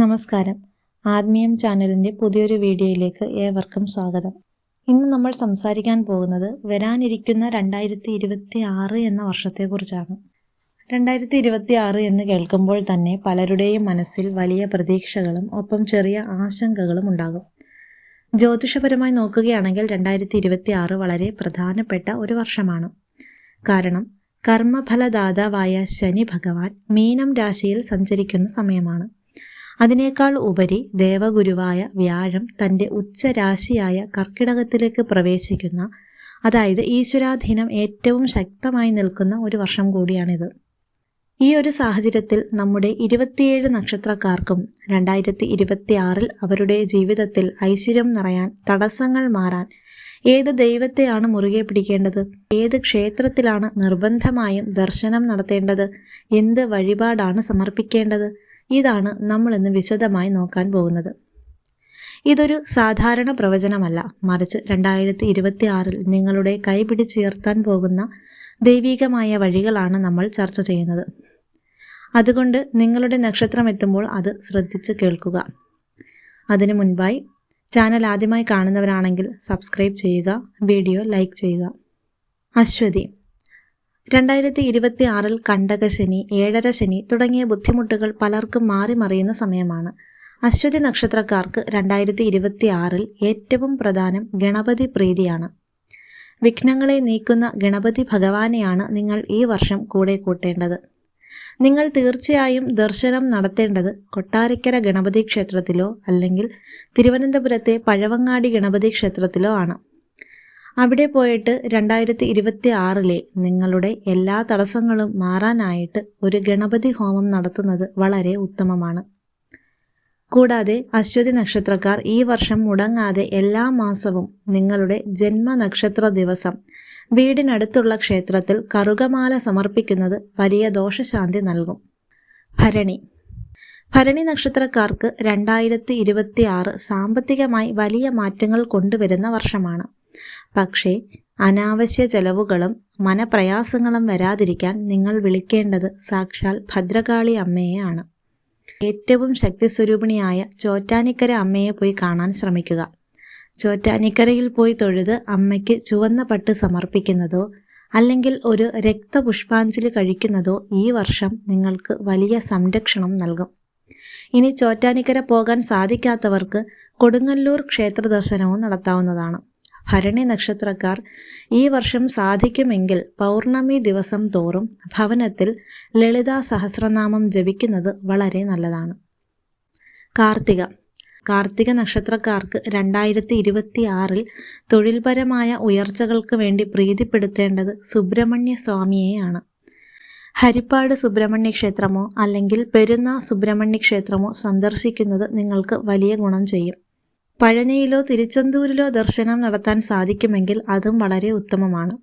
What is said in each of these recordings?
നമസ്കാരം. ആത്മീയം ചാനലിന്റെ പുതിയൊരു വീഡിയോയിലേക്ക് ഏവർക്കും സ്വാഗതം. ഇന്ന് നമ്മൾ സംസാരിക്കാൻ പോകുന്നത് വരാനിരിക്കുന്ന രണ്ടായിരത്തി ഇരുപത്തി ആറ് എന്ന വർഷത്തെക്കുറിച്ചാണ്. രണ്ടായിരത്തി ഇരുപത്തി ആറ് എന്ന് കേൾക്കുമ്പോൾ തന്നെ പലരുടെയും മനസ്സിൽ വലിയ പ്രതീക്ഷകളും ഒപ്പം ചെറിയ ആശങ്കകളും ഉണ്ടാകും. ജ്യോതിഷപരമായി നോക്കുകയാണെങ്കിൽ രണ്ടായിരത്തി ഇരുപത്തി ആറ് വളരെ പ്രധാനപ്പെട്ട ഒരു വർഷമാണ്. കാരണം കർമ്മഫലദാതാവായ ശനി ഭഗവാൻ മീനം രാശിയിൽ സഞ്ചരിക്കുന്ന സമയമാണ്. അതിനേക്കാൾ ഉപരി ദേവഗുരുവായ വ്യാഴം തന്റെ ഉച്ചരാശിയായ കർക്കിടകത്തിലേക്ക് പ്രവേശിക്കുന്ന അതായത് ഈശ്വരാധീനം ഏറ്റവും ശക്തമായി നിൽക്കുന്ന ഒരു വർഷം കൂടിയാണിത്. ഈ ഒരു സാഹചര്യത്തിൽ നമ്മുടെ ഇരുപത്തിയേഴ് നക്ഷത്രക്കാർക്കും രണ്ടായിരത്തി ഇരുപത്തി ആറിൽ അവരുടെ ജീവിതത്തിൽ ഐശ്വര്യം നിറയാൻ തടസ്സങ്ങൾ മാറാൻ ഏത് ദൈവത്തെയാണ് മുറുകെ പിടിക്കേണ്ടത്? ഏത് ക്ഷേത്രത്തിലാണ് നിർബന്ധമായും ദർശനം നടത്തേണ്ടത്? എന്ത് വഴിപാടാണ് സമർപ്പിക്കേണ്ടത്? ഇതാണ് നമ്മൾ ഇന്ന് വിശദമായി നോക്കാൻ പോകുന്നത്. ഇതൊരു സാധാരണ പ്രവചനമല്ല. മറിച്ച് രണ്ടായിരത്തി ഇരുപത്തി ആറിൽ നിങ്ങളുടെ കൈപിടിച്ചുയർത്താൻ പോകുന്ന ദൈവികമായ വഴികളാണ് നമ്മൾ ചർച്ച ചെയ്യുന്നത്. അതുകൊണ്ട് നിങ്ങളുടെ നക്ഷത്രം എത്തുമ്പോൾ അത് ശ്രദ്ധിച്ച് കേൾക്കുക. അതിനു മുൻപായി ചാനൽ ആദ്യമായി കാണുന്നവരാണെങ്കിൽ സബ്സ്ക്രൈബ് ചെയ്യുക വീഡിയോ ലൈക്ക് ചെയ്യുക. അശ്വതി. രണ്ടായിരത്തി ഇരുപത്തി ആറിൽ കണ്ടകശനി ഏഴര ശനി തുടങ്ങിയ ബുദ്ധിമുട്ടുകൾ പലർക്കും മാറി മറിയുന്ന സമയമാണ്. അശ്വതി നക്ഷത്രക്കാർക്ക് രണ്ടായിരത്തി ഇരുപത്തി ആറിൽ ഏറ്റവും പ്രധാനം ഗണപതി പ്രീതിയാണ്. വിഘ്നങ്ങളെ നീക്കുന്ന ഗണപതി ഭഗവാനെയാണ് നിങ്ങൾ ഈ വർഷം കൂടെ കൂട്ടേണ്ടത്. നിങ്ങൾ തീർച്ചയായും ദർശനം നടത്തേണ്ടത് കൊട്ടാരക്കര ഗണപതി ക്ഷേത്രത്തിലോ അല്ലെങ്കിൽ തിരുവനന്തപുരത്തെ പഴവങ്ങാടി ഗണപതി ക്ഷേത്രത്തിലോ ആണ്. അവിടെ പോയിട്ട് രണ്ടായിരത്തി ഇരുപത്തി ആറിലെ നിങ്ങളുടെ എല്ലാ തടസ്സങ്ങളും മാറാനായിട്ട് ഒരു ഗണപതി ഹോമം നടത്തുന്നത് വളരെ ഉത്തമമാണ്. കൂടാതെ അശ്വതി നക്ഷത്രക്കാർ ഈ വർഷം മുടങ്ങാതെ എല്ലാ മാസവും നിങ്ങളുടെ ജന്മനക്ഷത്ര ദിവസം വീടിനടുത്തുള്ള ക്ഷേത്രത്തിൽ കറുകമാല സമർപ്പിക്കുന്നത് വലിയ ദോഷശാന്തി നൽകും. ഭരണി. ഭരണി നക്ഷത്രക്കാർക്ക് രണ്ടായിരത്തി ഇരുപത്തി ആറ് സാമ്പത്തികമായി വലിയ മാറ്റങ്ങൾ കൊണ്ടുവരുന്ന വർഷമാണ്. പക്ഷേ അനാവശ്യ ചെലവുകളും മനപ്രയാസങ്ങളും വരാതിരിക്കാൻ നിങ്ങൾ വിളിക്കേണ്ടത് സാക്ഷാൽ ഭദ്രകാളി അമ്മയെയാണ് ഏറ്റവും ശക്തിസ്വരൂപിണിയായ ചോറ്റാനിക്കര അമ്മയെ പോയി കാണാൻ ശ്രമിക്കുക. ചോറ്റാനിക്കരയിൽ പോയി തൊഴുത് അമ്മയ്ക്ക് ചുവന്ന പട്ട് സമർപ്പിക്കുന്നതോ അല്ലെങ്കിൽ ഒരു രക്തപുഷ്പാഞ്ജലി കഴിക്കുന്നതോ ഈ വർഷം നിങ്ങൾക്ക് വലിയ സംരക്ഷണം നൽകും. ഇനി ചോറ്റാനിക്കര പോകാൻ സാധിക്കാത്തവർക്ക് കൊടുങ്ങല്ലൂർ ക്ഷേത്ര ദർശനവും നടത്താവുന്നതാണ്. ഭരണി നക്ഷത്രക്കാർ ഈ വർഷം സാധിക്കുമെങ്കിൽ പൗർണമി ദിവസം തോറും ഭവനത്തിൽ ലളിതാ സഹസ്രനാമം ജപിക്കുന്നത് വളരെ നല്ലതാണ്. കാർത്തിക. കാർത്തിക നക്ഷത്രക്കാർക്ക് രണ്ടായിരത്തി ഇരുപത്തി ആറിൽ തൊഴിൽപരമായ ഉയർച്ചകൾക്ക് വേണ്ടി പ്രീതിപ്പെടുത്തേണ്ടത് സുബ്രഹ്മണ്യ സ്വാമിയെയാണ്. ഹരിപ്പാട് സുബ്രഹ്മണ്യ ക്ഷേത്രമോ അല്ലെങ്കിൽ പെരുന്ന സുബ്രഹ്മണ്യ ക്ഷേത്രമോ സന്ദർശിക്കുന്നത് നിങ്ങൾക്ക് വലിയ ഗുണം ചെയ്യും. പഴനിയിലോ തിരുച്ചെന്തൂരിലോ ദർശനം നടത്താൻ സാധിക്കുമെങ്കിൽ അതും വളരെ ഉത്തമമാണ്.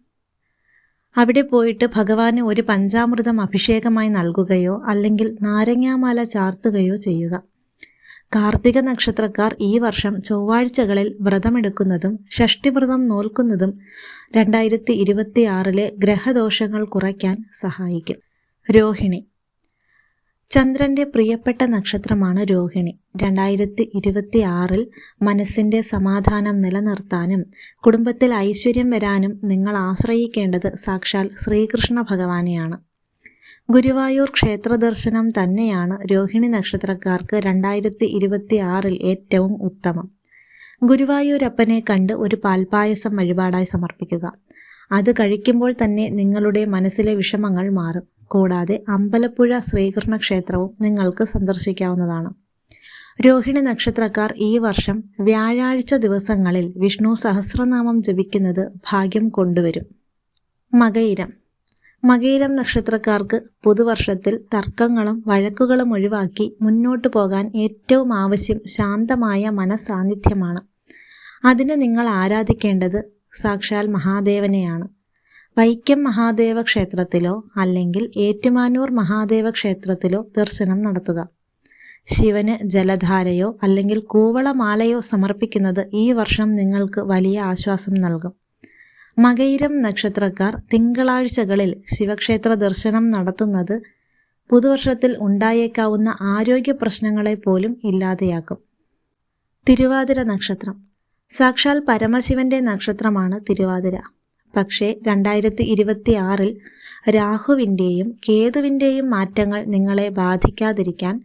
അവിടെ പോയിട്ട് ഭഗവാന് ഒരു പഞ്ചാമൃതം അഭിഷേകമായി നൽകുകയോ അല്ലെങ്കിൽ നാരങ്ങാമാല ചാർത്തുകയോ ചെയ്യുക. കാർത്തിക നക്ഷത്രക്കാർ ഈ വർഷം ചൊവ്വാഴ്ചകളിൽ വ്രതമെടുക്കുന്നതും ഷഷ്ടിവ്രതം നോൽക്കുന്നതും രണ്ടായിരത്തി ഇരുപത്തിയാറിലെ ഗ്രഹദോഷങ്ങൾ കുറയ്ക്കാൻ സഹായിക്കും. രോഹിണി ചന്ദ്രന്റെ പ്രിയപ്പെട്ട നക്ഷത്രമാണ് രോഹിണി. രണ്ടായിരത്തി ഇരുപത്തി ആറിൽ മനസ്സിന്റെ സമാധാനം നിലനിർത്താനും കുടുംബത്തിൽ ഐശ്വര്യം വരാനും നിങ്ങൾ ആശ്രയിക്കേണ്ടത് സാക്ഷാൽ ശ്രീകൃഷ്ണ ഭഗവാനെയാണ്. ഗുരുവായൂർ ക്ഷേത്ര ദർശനം തന്നെയാണ് രോഹിണി നക്ഷത്രക്കാർക്ക് രണ്ടായിരത്തി ഇരുപത്തി ആറിൽ ഏറ്റവും ഉത്തമം. ഗുരുവായൂരപ്പനെ കണ്ട് ഒരു പാൽപായസം വഴിപാടായി സമർപ്പിക്കുക. അത് കഴിക്കുമ്പോൾ തന്നെ നിങ്ങളുടെ മനസ്സിലെ വിഷമങ്ങൾ മാറും. കൂടാതെ അമ്പലപ്പുഴ ശ്രീകൃഷ്ണ ക്ഷേത്രവും നിങ്ങൾക്ക് സന്ദർശിക്കാവുന്നതാണ്. രോഹിണി നക്ഷത്രക്കാർ ഈ വർഷം വ്യാഴാഴ്ച ദിവസങ്ങളിൽ വിഷ്ണു സഹസ്രനാമം ജപിക്കുന്നത് ഭാഗ്യം കൊണ്ടുവരും. മകയിരം. മകയിരം നക്ഷത്രക്കാർക്ക് പുതുവർഷത്തിൽ തർക്കങ്ങളും വഴക്കുകളും ഒഴിവാക്കി മുന്നോട്ടു പോകാൻ ഏറ്റവും ആവശ്യം ശാന്തമായ മനസാന്നിധ്യമാണ്. അതിന് നിങ്ങൾ ആരാധിക്കേണ്ടത് സാക്ഷാൽ മഹാദേവനെയാണ്. വൈക്കം മഹാദേവ ക്ഷേത്രത്തിലോ അല്ലെങ്കിൽ ഏറ്റുമാനൂർ മഹാദേവ ക്ഷേത്രത്തിലോ ദർശനം നടത്തുക. ശിവന് ജലധാരയോ അല്ലെങ്കിൽ കൂവളമാലയോ സമർപ്പിക്കുന്നത് ഈ വർഷം നിങ്ങൾക്ക് വലിയ ആശ്വാസം നൽകും. മകയിരം നക്ഷത്രക്കാർ തിങ്കളാഴ്ചകളിൽ ശിവക്ഷേത്ര ദർശനം നടത്തുന്നത് പുതുവർഷത്തിൽ ഉണ്ടായേക്കാവുന്ന ആരോഗ്യ പ്രശ്നങ്ങളെ പോലും ഇല്ലാതെയാക്കും. തിരുവാതിര നക്ഷത്രം. സാക്ഷാൽ പരമശിവന്റെ നക്ഷത്രമാണ് തിരുവാതിര. പക്ഷേ രണ്ടായിരത്തി ഇരുപത്തി ആറിൽ രാഹുവിന്റെയും കേതുവിന്റെയും മാറ്റങ്ങൾ നിങ്ങളെ ബാധിക്കാതിരിക്കാൻ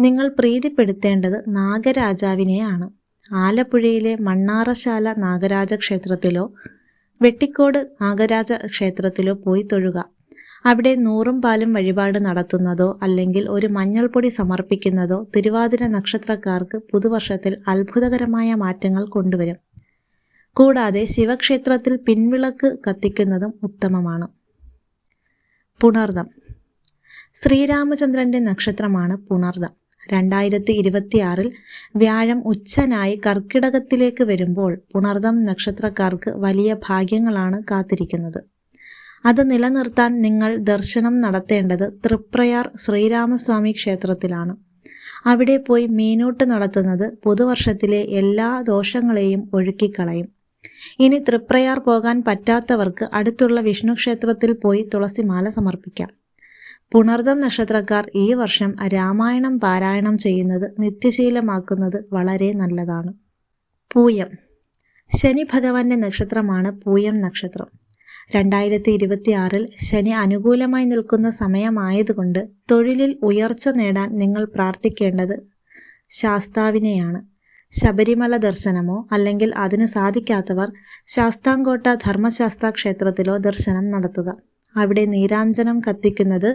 നിങ്ങൾ പ്രീതിപ്പെടുത്തേണ്ടത് നാഗരാജാവിനെയാണ്. ആലപ്പുഴയിലെ മണ്ണാറശാല നാഗരാജ ക്ഷേത്രത്തിലോ വെട്ടിക്കോട് നാഗരാജ ക്ഷേത്രത്തിലോ പോയി തൊഴുക. അവിടെ നൂറും പാലും വഴിപാട് നടത്തുന്നതോ അല്ലെങ്കിൽ ഒരു മഞ്ഞൾപ്പൊടി സമർപ്പിക്കുന്നതോ തിരുവാതിര നക്ഷത്രക്കാർക്ക് പുതുവർഷത്തിൽ അത്ഭുതകരമായ മാറ്റങ്ങൾ കൊണ്ടുവരും. കൂടാതെ ശിവക്ഷേത്രത്തിൽ പിൻവിളക്ക് കത്തിക്കുന്നതും ഉത്തമമാണ്. പുണർദം. ശ്രീരാമചന്ദ്രന്റെ നക്ഷത്രമാണ് പുണർദം. രണ്ടായിരത്തി ഇരുപത്തിയാറിൽ വ്യാഴം ഉച്ചനായി കർക്കിടകത്തിലേക്ക് വരുമ്പോൾ പുണർദം നക്ഷത്രക്കാർക്ക് വലിയ ഭാഗ്യങ്ങളാണ് കാത്തിരിക്കുന്നത്. അത് നിലനിർത്താൻ നിങ്ങൾ ദർശനം നടത്തേണ്ടത് തൃപ്രയാർ ശ്രീരാമസ്വാമി ക്ഷേത്രത്തിലാണ്. അവിടെ പോയി മീനൂട്ട് നടത്തുന്നത് പുതുവർഷത്തിലെ എല്ലാ ദോഷങ്ങളെയും ഒഴുക്കിക്കളയും. ഇനി തൃപ്രയാർ പോകാൻ പറ്റാത്തവർക്ക് അടുത്തുള്ള വിഷ്ണു ക്ഷേത്രത്തിൽ പോയി തുളസിമാല സമർപ്പിക്കാം. പുണർദം നക്ഷത്രക്കാർ ഈ വർഷം രാമായണം പാരായണം ചെയ്യുന്നത് നിത്യശീലമാക്കുന്നത് വളരെ നല്ലതാണ്. പൂയം. ശനി ഭഗവാന്റെ നക്ഷത്രമാണ് പൂയം നക്ഷത്രം. രണ്ടായിരത്തി ഇരുപത്തിയാറിൽ ശനി അനുകൂലമായി നിൽക്കുന്ന സമയമായതുകൊണ്ട് തൊഴിലിൽ ഉയർച്ച നേടാൻ നിങ്ങൾ പ്രാർത്ഥിക്കേണ്ടത് ശാസ്താവിനെയാണ്. ശബരിമല ദർശനമോ അല്ലെങ്കിൽ അതിനു സാധിക്കാത്തവർ ശാസ്താംകോട്ട ധർമ്മശാസ്ത്ര ക്ഷേത്രത്തിലോ ദർശനം നടത്തുക. അവിടെ നീരാഞ്ജനം കത്തിക്കുന്നത്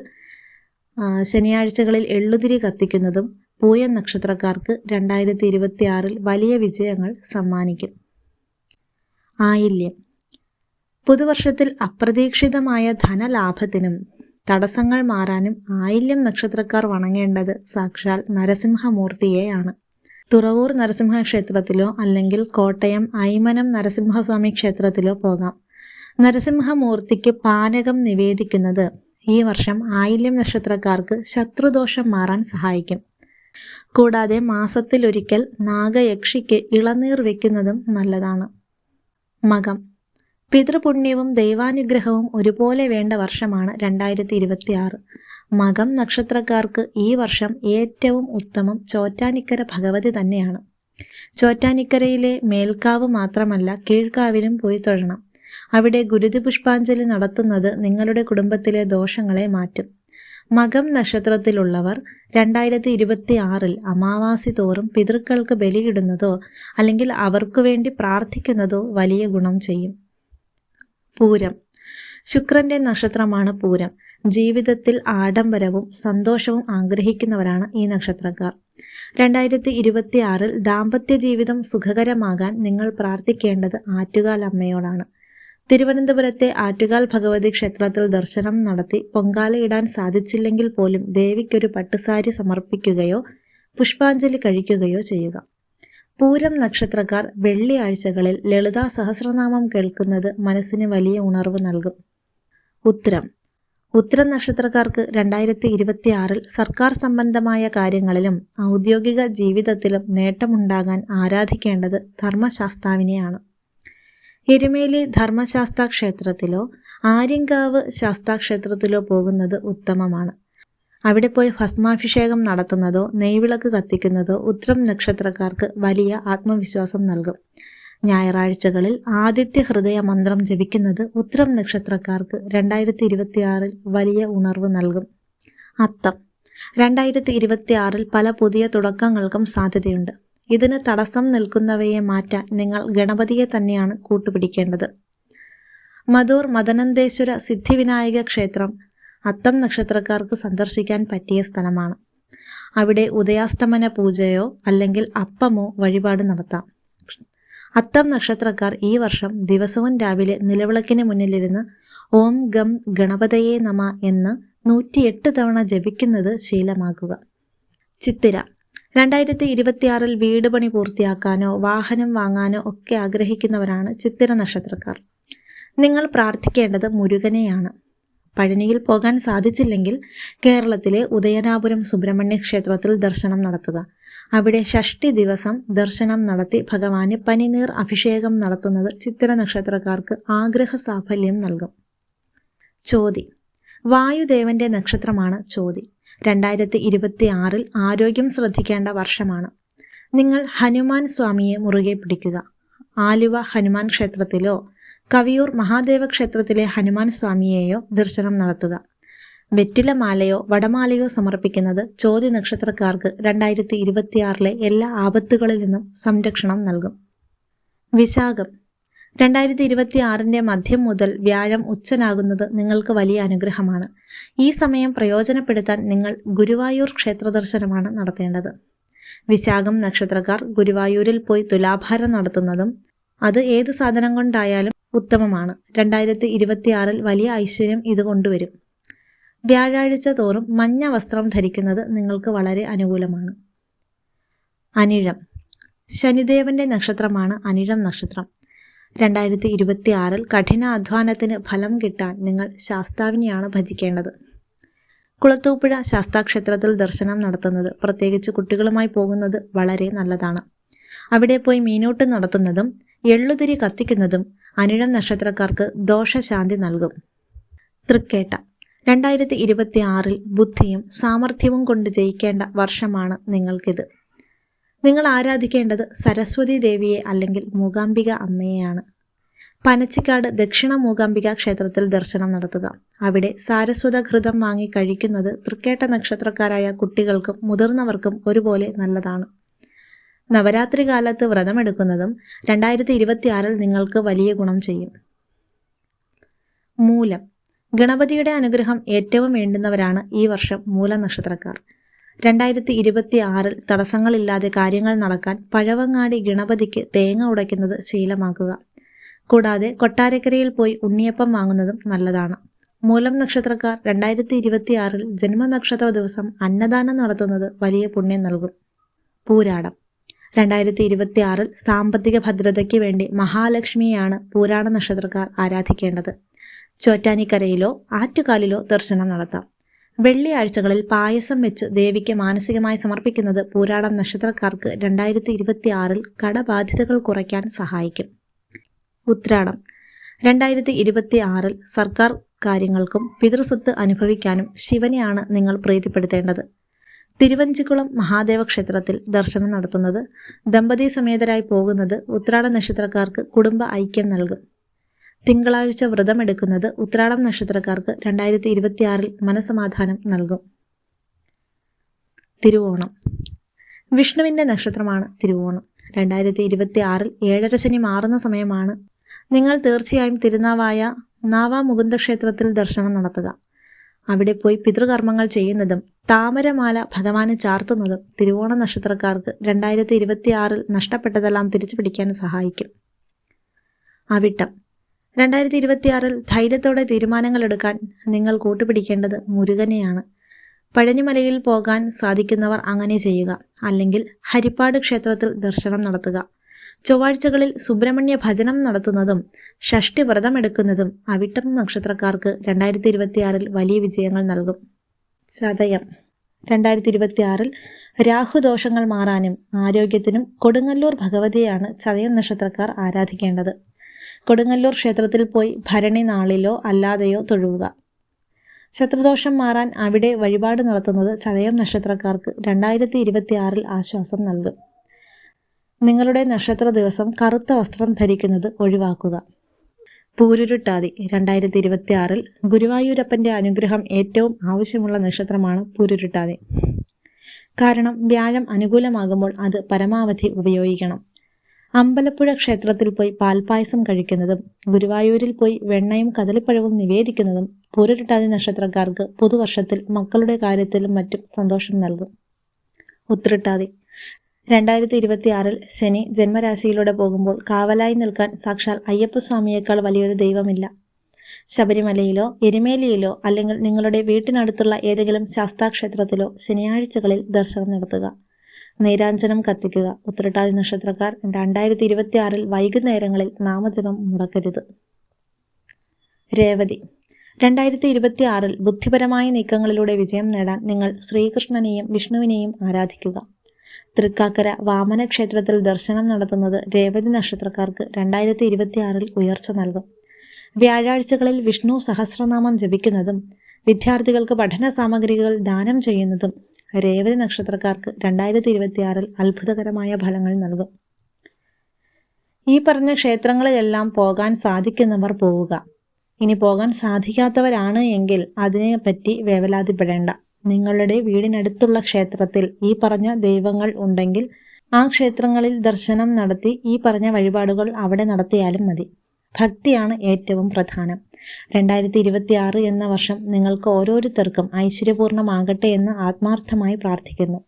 ശനിയാഴ്ചകളിൽ എള്ളുതിരി കത്തിക്കുന്നതും പൂയ നക്ഷത്രക്കാർക്ക് രണ്ടായിരത്തി ഇരുപത്തിയാറിൽ വലിയ വിജയങ്ങൾ സമ്മാനിക്കും. ആയില്യം. പുതുവർഷത്തിൽ അപ്രതീക്ഷിതമായ ധനലാഭത്തിനും തടസ്സങ്ങൾ മാറാനും ആയില്യം നക്ഷത്രക്കാർ വണങ്ങേണ്ടത് സാക്ഷാൽ നരസിംഹമൂർത്തിയെയാണ്. തുറവൂർ നരസിംഹ ക്ഷേത്രത്തിലോ അല്ലെങ്കിൽ കോട്ടയം ഐമനം നരസിംഹസ്വാമി ക്ഷേത്രത്തിലോ പോകാം. നരസിംഹമൂർത്തിക്ക് പാനകം നിവേദിക്കുന്നത് ഈ വർഷം ആയില്യം നക്ഷത്രക്കാർക്ക് ശത്രുദോഷം മാറാൻ സഹായിക്കും. കൂടാതെ മാസത്തിലൊരിക്കൽ നാഗയക്ഷിക്ക് ഇളനീർ വയ്ക്കുന്നതും നല്ലതാണ്. മകം പിതൃപുണ്യവും ദൈവാനുഗ്രഹവും ഒരുപോലെ വേണ്ട വർഷമാണ് രണ്ടായിരത്തി ഇരുപത്തി ആറ് മകം നക്ഷത്രക്കാർക്ക് ഈ വർഷം ഏറ്റവും ഉത്തമം ചോറ്റാനിക്കര ഭഗവതി തന്നെയാണ്. ചോറ്റാനിക്കരയിലെ മേൽക്കാവ് മാത്രമല്ല കീഴ്ക്കാവിലും പോയി തൊഴണം. അവിടെ ഗുരുതി പുഷ്പാഞ്ജലി നടത്തുന്നത് നിങ്ങളുടെ കുടുംബത്തിലെ ദോഷങ്ങളെ മാറ്റും. മകം നക്ഷത്രത്തിലുള്ളവർ രണ്ടായിരത്തി ഇരുപത്തി ആറിൽ അമാവാസി തോറും പിതൃക്കൾക്ക് ബലിയിടുന്നതോ അല്ലെങ്കിൽ അവർക്കു വേണ്ടി പ്രാർത്ഥിക്കുന്നതോ വലിയ ഗുണം ചെയ്യും. പൂരം. ശുക്രന്റെ നക്ഷത്രമാണ് പൂരം. ജീവിതത്തിൽ ആഡംബരവും സന്തോഷവും ആഗ്രഹിക്കുന്നവരാണ് ഈ നക്ഷത്രക്കാർ. രണ്ടായിരത്തി ഇരുപത്തി ആറിൽ ദാമ്പത്യ ജീവിതം സുഖകരമാകാൻ നിങ്ങൾ പ്രാർത്ഥിക്കേണ്ടത് ആറ്റുകാൽ അമ്മയോടാണ്. തിരുവനന്തപുരത്തെ ആറ്റുകാൽ ഭഗവതി ക്ഷേത്രത്തിൽ ദർശനം നടത്തി പൊങ്കാലയിടാൻ സാധിച്ചില്ലെങ്കിൽ പോലും ദേവിക്കൊരു പട്ടുസാരി സമർപ്പിക്കുകയോ പുഷ്പാഞ്ജലി കഴിക്കുകയോ ചെയ്യുക. പൂരം നക്ഷത്രക്കാർ വെള്ളിയാഴ്ചകളിൽ ലളിതാ സഹസ്രനാമം കേൾക്കുന്നത് മനസ്സിന് വലിയ ഉണർവ് നൽകും. ഉത്തരം. ഉത്തരം നക്ഷത്രക്കാർക്ക് രണ്ടായിരത്തി ഇരുപത്തി ആറിൽ സർക്കാർ സംബന്ധമായ കാര്യങ്ങളിലും ഔദ്യോഗിക ജീവിതത്തിലും നേട്ടമുണ്ടാകാൻ ആരാധിക്കേണ്ടത് ധർമ്മശാസ്താവിനെയാണ്. എരുമേലി ധർമ്മശാസ്ത്ര ക്ഷേത്രത്തിലോ ആര്യങ്കാവ് ശാസ്താക്ഷേത്രത്തിലോ പോകുന്നത് ഉത്തമമാണ്. അവിടെ പോയി ഭസ്മാഭിഷേകം നടത്തുന്നതോ നെയ്വിളക്ക് കത്തിക്കുന്നതോ ഉത്രം നക്ഷത്രക്കാർക്ക് വലിയ ആത്മവിശ്വാസം നൽകും. ഞായറാഴ്ചകളിൽ ആദിത്യ ഹൃദയ മന്ത്രം ജപിക്കുന്നത് ഉത്രം നക്ഷത്രക്കാർക്ക് രണ്ടായിരത്തി ഇരുപത്തിയാറിൽ വലിയ ഉണർവ് നൽകും. അത്തം. രണ്ടായിരത്തി ഇരുപത്തിയാറിൽ പല പുതിയ തുടക്കങ്ങൾക്കും സാധ്യതയുണ്ട്. ഇതിന് തടസ്സം നിൽക്കുന്നവയെ മാറ്റാൻ നിങ്ങൾ ഗണപതിയെ തന്നെയാണ് കൂട്ടുപിടിക്കേണ്ടത്. മധൂർ മദനന്ദേശ്വര സിദ്ധിവിനായക ക്ഷേത്രം അത്തം നക്ഷത്രക്കാർക്ക് സന്ദർശിക്കാൻ പറ്റിയ സ്ഥലമാണ്. അവിടെ ഉദയാസ്തമന പൂജയോ അല്ലെങ്കിൽ അപ്പമോ വഴിപാട് നടത്താം. അത്തം നക്ഷത്രക്കാർ ഈ വർഷം ദിവസവും രാവിലെ നിലവിളക്കിന് മുന്നിലിരുന്ന് ഓം ഗം ഗണപതയെ നമ എന്ന് നൂറ്റിയെട്ട് തവണ ജപിക്കുന്നത് ശീലമാക്കുക. ചിത്തിര. രണ്ടായിരത്തി ഇരുപത്തിയാറിൽ വീട് പണി പൂർത്തിയാക്കാനോ വാഹനം വാങ്ങാനോ ഒക്കെ ആഗ്രഹിക്കുന്നവരാണ് ചിത്തിര നക്ഷത്രക്കാർ. നിങ്ങൾ പ്രാർത്ഥിക്കേണ്ടത് മുരുകനെയാണ്. പഴനിയിൽ പോകാൻ സാധിച്ചില്ലെങ്കിൽ കേരളത്തിലെ ഉദയനാപുരം സുബ്രഹ്മണ്യ ക്ഷേത്രത്തിൽ ദർശനം നടത്തുക. അവിടെ ഷഷ്ടി ദിവസം ദർശനം നടത്തി ഭഗവാന് പനിനീർ അഭിഷേകം നടത്തുന്നത് ചിത്ര നക്ഷത്രക്കാർക്ക് ആഗ്രഹ സാഫല്യം നൽകും. ചോതി. വായുദേവന്റെ നക്ഷത്രമാണ് ചോതി. രണ്ടായിരത്തി ഇരുപത്തി ആറിൽ ആരോഗ്യം ശ്രദ്ധിക്കേണ്ട വർഷമാണ്. നിങ്ങൾ ഹനുമാൻ സ്വാമിയെ മുറുകെ പിടിക്കുക. ആലുവ ഹനുമാൻ ക്ഷേത്രത്തിലോ കവിയൂർ മഹാദേവ ക്ഷേത്രത്തിലെ ഹനുമാൻ സ്വാമിയെയോ ദർശനം നടത്തുക. വെറ്റിലമാലയോ വടമാലയോ സമർപ്പിക്കുന്നത് ചോദ്യ നക്ഷത്രക്കാർക്ക് രണ്ടായിരത്തി ഇരുപത്തിയാറിലെ എല്ലാ ആപത്തുകളിൽ നിന്നും സംരക്ഷണം നൽകും. വിശാഖം. രണ്ടായിരത്തി ഇരുപത്തി മധ്യം മുതൽ വ്യാഴം ഉച്ചനാകുന്നത് നിങ്ങൾക്ക് വലിയ അനുഗ്രഹമാണ്. ഈ സമയം പ്രയോജനപ്പെടുത്താൻ നിങ്ങൾ ഗുരുവായൂർ ക്ഷേത്ര ദർശനമാണ് നടത്തേണ്ടത്. വിശാഖം നക്ഷത്രക്കാർ ഗുരുവായൂരിൽ പോയി തുലാഭാരം നടത്തുന്നതും അത് ഏത് സാധനം കൊണ്ടായാലും ഉത്തമമാണ്. രണ്ടായിരത്തി ഇരുപത്തിയാറിൽ വലിയ ഐശ്വര്യം ഇത് കൊണ്ടുവരും. വ്യാഴാഴ്ച തോറും മഞ്ഞ വസ്ത്രം ധരിക്കുന്നത് നിങ്ങൾക്ക് വളരെ അനുകൂലമാണ്. അനിഴം. ശനിദേവന്റെ നക്ഷത്രമാണ് അനിഴം നക്ഷത്രം. രണ്ടായിരത്തി ഇരുപത്തി ആറിൽ കഠിന അധ്വാനത്തിന് ഫലം കിട്ടാൻ നിങ്ങൾ ശാസ്താവിനെയാണ് ഭജിക്കേണ്ടത്. കുളത്തൂപ്പുഴ ശാസ്താക്ഷേത്രത്തിൽ ദർശനം നടത്തുന്നത് പ്രത്യേകിച്ച് കുട്ടികളുമായി പോകുന്നത് വളരെ നല്ലതാണ്. അവിടെ പോയി മീനൂട്ട് നടത്തുന്നതും എള്ളുതിരി കത്തിക്കുന്നതും അനിഴം നക്ഷത്രക്കാർക്ക് ദോഷശാന്തി നൽകും. തൃക്കേട്ട. രണ്ടായിരത്തി ഇരുപത്തി ആറിൽ ബുദ്ധിയും സാമർഥ്യവും കൊണ്ട് ജയിക്കേണ്ട വർഷമാണ് നിങ്ങൾക്കിത്. നിങ്ങൾ ആരാധിക്കേണ്ടത് സരസ്വതി ദേവിയെ അല്ലെങ്കിൽ മൂകാംബിക അമ്മയെയാണ്. പനച്ചിക്കാട് ദക്ഷിണ മൂകാംബിക ക്ഷേത്രത്തിൽ ദർശനം നടത്തുക. അവിടെ സാരസ്വത ഘൃതം വാങ്ങി കഴിക്കുന്നത് തൃക്കേട്ട നക്ഷത്രക്കാരായ കുട്ടികൾക്കും മുതിർന്നവർക്കും ഒരുപോലെ നല്ലതാണ്. നവരാത്രി കാലത്ത് വ്രതമെടുക്കുന്നതും രണ്ടായിരത്തി ഇരുപത്തിയാറിൽ നിങ്ങൾക്ക് വലിയ ഗുണം ചെയ്യും. മൂലം. ഗണപതിയുടെ അനുഗ്രഹം ഏറ്റവും വേണ്ടുന്നവരാണ് ഈ വർഷം മൂല നക്ഷത്രക്കാർ രണ്ടായിരത്തി ഇരുപത്തി ആറിൽ തടസ്സങ്ങളില്ലാതെ കാര്യങ്ങൾ നടക്കാൻ പഴവങ്ങാടി ഗണപതിക്ക് തേങ്ങ ഉടയ്ക്കുന്നത് ശീലമാക്കുക. കൂടാതെ കൊട്ടാരക്കരയിൽ പോയി ഉണ്ണിയപ്പം വാങ്ങുന്നതും നല്ലതാണ്. മൂലം നക്ഷത്രക്കാർ രണ്ടായിരത്തി ഇരുപത്തി ആറിൽ ജന്മനക്ഷത്ര ദിവസം അന്നദാനം നടത്തുന്നത് വലിയ പുണ്യം നൽകും. പൂരാടം. രണ്ടായിരത്തി ഇരുപത്തി ആറിൽ സാമ്പത്തിക ഭദ്രതയ്ക്ക് വേണ്ടി മഹാലക്ഷ്മിയെയാണ് പൂരാണ നക്ഷത്രക്കാർ ആരാധിക്കേണ്ടത്. ചോറ്റാനിക്കരയിലോ ആറ്റുകാലിലോ ദർശനം നടത്താം. വെള്ളിയാഴ്ചകളിൽ പായസം വെച്ച് ദേവിക്ക് മാനസികമായി സമർപ്പിക്കുന്നത് പൂരാടം നക്ഷത്രക്കാർക്ക് രണ്ടായിരത്തി ഇരുപത്തി ആറിൽ കടബാധ്യതകൾ കുറയ്ക്കാൻ സഹായിക്കും. ഉത്രാടം. രണ്ടായിരത്തി ഇരുപത്തി ആറിൽ സർക്കാർ കാര്യങ്ങൾക്കും പിതൃസ്വത്ത് അനുഭവിക്കാനും ശിവനെയാണ് നിങ്ങൾ പ്രീതിപ്പെടുത്തേണ്ടത്. തിരുവഞ്ചിക്കുളം മഹാദേവ ക്ഷേത്രത്തിൽ ദർശനം നടത്തുന്നത് ദമ്പതി സമേതരായി പോകുന്നത് ഉത്രാട നക്ഷത്രക്കാർക്ക് കുടുംബ ഐക്യം നൽകും. തിങ്കളാഴ്ച വ്രതമെടുക്കുന്നത് ഉത്രാടം നക്ഷത്രക്കാർക്ക് രണ്ടായിരത്തി ഇരുപത്തിയാറിൽ മനസമാധാനം നൽകും. തിരുവോണം. വിഷ്ണുവിന്റെ നക്ഷത്രമാണ് തിരുവോണം. രണ്ടായിരത്തി ഇരുപത്തി ആറിൽ ഏഴര ശനി മാറുന്ന സമയമാണ്. നിങ്ങൾ തീർച്ചയായും തിരുനാവായ നാവാമുകുന്ദ ക്ഷേത്രത്തിൽ ദർശനം നടത്തുക. അവിടെ പോയി പിതൃകർമ്മങ്ങൾ ചെയ്യുന്നതും താമരമാല ഭഗവാന് ചാർത്തുന്നതും തിരുവോണ നക്ഷത്രക്കാർക്ക് രണ്ടായിരത്തി ഇരുപത്തി ആറിൽ നഷ്ടപ്പെട്ടതെല്ലാം തിരിച്ചു പിടിക്കാൻ സഹായിക്കും. അവിട്ടം. രണ്ടായിരത്തി ഇരുപത്തിയാറിൽ ധൈര്യത്തോടെ തീരുമാനങ്ങൾ എടുക്കാൻ നിങ്ങൾ കൂട്ടുപിടിക്കേണ്ടത് മുരുകനെയാണ്. പഴഞ്ഞുമലയിൽ പോകാൻ സാധിക്കുന്നവർ അങ്ങനെ ചെയ്യുക. അല്ലെങ്കിൽ ഹരിപ്പാട് ക്ഷേത്രത്തിൽ ദർശനം നടത്തുക. ചൊവ്വാഴ്ചകളിൽ സുബ്രഹ്മണ്യ ഭജനം നടത്തുന്നതും ഷഷ്ടി വ്രതമെടുക്കുന്നതും അവിട്ടം നക്ഷത്രക്കാർക്ക് രണ്ടായിരത്തി ഇരുപത്തിയാറിൽ വലിയ വിജയങ്ങൾ നൽകും. ചതയം. രണ്ടായിരത്തി ഇരുപത്തിയാറിൽ രാഹുദോഷങ്ങൾ മാറാനും ആരോഗ്യത്തിനും കൊടുങ്ങല്ലൂർ ഭഗവതിയാണ് ചതയം നക്ഷത്രക്കാർ ആരാധിക്കേണ്ടത്. കൊടുങ്ങല്ലൂർ ക്ഷേത്രത്തിൽ പോയി ഭരണി നാളിലോ അല്ലാതെയോ തൊഴുക ശത്രുദോഷം മാറാൻ അവിടെ വഴിപാട് നടത്തുന്നത് ചതയം നക്ഷത്രക്കാർക്ക് രണ്ടായിരത്തി ഇരുപത്തിയാറിൽ ആശ്വാസം നൽകും. നിങ്ങളുടെ നക്ഷത്ര ദിവസം കറുത്ത വസ്ത്രം ധരിക്കുന്നത് ഒഴിവാക്കുക. പൂരുരുട്ടാതി രണ്ടായിരത്തി ഇരുപത്തി ആറിൽ ഗുരുവായൂരപ്പന്റെ അനുഗ്രഹം ഏറ്റവും ആവശ്യമുള്ള നക്ഷത്രമാണ് പൂരുരുട്ടാതി. കാരണം വ്യാഴം അനുകൂലമാകുമ്പോൾ അത് പരമാവധി ഉപയോഗിക്കണം. അമ്പലപ്പുഴ ക്ഷേത്രത്തിൽ പോയി പാൽപ്പായസം കഴിക്കുന്നതും ഗുരുവായൂരിൽ പോയി വെണ്ണയും കദളിപ്പഴവും നിവേദിക്കുന്നതും പൂരുരുട്ടാതി നക്ഷത്രക്കാർക്ക് പുതുവർഷത്തിൽ മക്കളുടെ കാര്യത്തിലും മറ്റും സന്തോഷം നൽകും. ഉത്രട്ടാതി രണ്ടായിരത്തി ഇരുപത്തി ആറിൽ ശനി ജന്മരാശിയിലൂടെ പോകുമ്പോൾ കാവലായി നിൽക്കാൻ സാക്ഷാൽ അയ്യപ്പസ്വാമിയേക്കാൾ വലിയൊരു ദൈവമില്ല. ശബരിമലയിലോ എരുമേലിയിലോ അല്ലെങ്കിൽ നിങ്ങളുടെ വീട്ടിനടുത്തുള്ള ഏതെങ്കിലും ശാസ്താക്ഷേത്രത്തിലോ ശനിയാഴ്ചകളിൽ ദർശനം നടത്തുക. നീരാഞ്ജനം കത്തിക്കുക. ഉത്രട്ടാതി നക്ഷത്രക്കാർ രണ്ടായിരത്തി ഇരുപത്തി ആറിൽ വൈകുന്നേരങ്ങളിൽ നാമജപം മുടക്കരുത്. രേവതി. രണ്ടായിരത്തി ഇരുപത്തി ആറിൽ ബുദ്ധിപരമായ നീക്കങ്ങളിലൂടെ വിജയം നേടാൻ നിങ്ങൾ ശ്രീകൃഷ്ണനെയും വിഷ്ണുവിനെയും ആരാധിക്കുക. തൃക്കാക്കര വാമന ക്ഷേത്രത്തിൽ ദർശനം നടത്തുന്നത് രേവതി നക്ഷത്രക്കാർക്ക് രണ്ടായിരത്തി ഇരുപത്തി ആറിൽ ഉയർച്ച നൽകും. വ്യാഴാഴ്ചകളിൽ വിഷ്ണു സഹസ്രനാമം ജപിക്കുന്നതും വിദ്യാർത്ഥികൾക്ക് പഠന സാമഗ്രികൾ ദാനം ചെയ്യുന്നതും രേവതി നക്ഷത്രക്കാർക്ക് രണ്ടായിരത്തി ഇരുപത്തിയാറിൽ അത്ഭുതകരമായ ഫലങ്ങൾ നൽകും. ഈ പറഞ്ഞ ക്ഷേത്രങ്ങളിലെല്ലാം പോകാൻ സാധിക്കുന്നവർ പോവുക. ഇനി പോകാൻ സാധിക്കാത്തവരാണ് എങ്കിൽ അതിനെപ്പറ്റി വേവലാതിപ്പെടേണ്ട. നിങ്ങളുടെ വീടിനടുത്തുള്ള ക്ഷേത്രത്തിൽ ഈ പറഞ്ഞ ദൈവങ്ങൾ ഉണ്ടെങ്കിൽ ആ ക്ഷേത്രങ്ങളിൽ ദർശനം നടത്തി ഈ പറഞ്ഞ വഴിപാടുകൾ അവിടെ നടത്തിയാലും മതി. ഭക്തിയാണ് ഏറ്റവും പ്രധാനം. രണ്ടായിരത്തി ഇരുപത്തി ആറ് എന്ന വർഷം നിങ്ങൾക്ക് ഓരോരുത്തർക്കും ഐശ്വര്യപൂർണമാകട്ടെ എന്ന് ആത്മാർത്ഥമായി പ്രാർത്ഥിക്കുന്നു.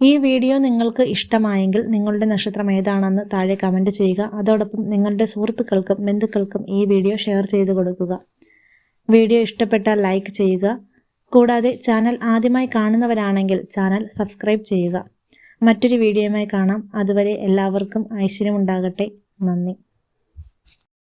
ഈ വീഡിയോ നിങ്ങൾക്ക് ഇഷ്ടമായെങ്കിൽ നിങ്ങളുടെ നക്ഷത്രം ഏതാണെന്ന് താഴെ കമന്റ് ചെയ്യുക. അതോടൊപ്പം നിങ്ങളുടെ സുഹൃത്തുക്കൾക്കും ബന്ധുക്കൾക്കും ഈ വീഡിയോ ഷെയർ ചെയ്തു കൊടുക്കുക. വീഡിയോ ഇഷ്ടപ്പെട്ടാൽ ലൈക്ക് ചെയ്യുക. കൂടാതെ ചാനൽ ആദ്യമായി കാണുന്നവരാണെങ്കിൽ ചാനൽ സബ്സ്ക്രൈബ് ചെയ്യുക. മറ്റൊരു വീഡിയോയുമായി കാണാം. അതുവരെ എല്ലാവർക്കും ഐശ്വര്യമുണ്ടാകട്ടെ. നന്ദി.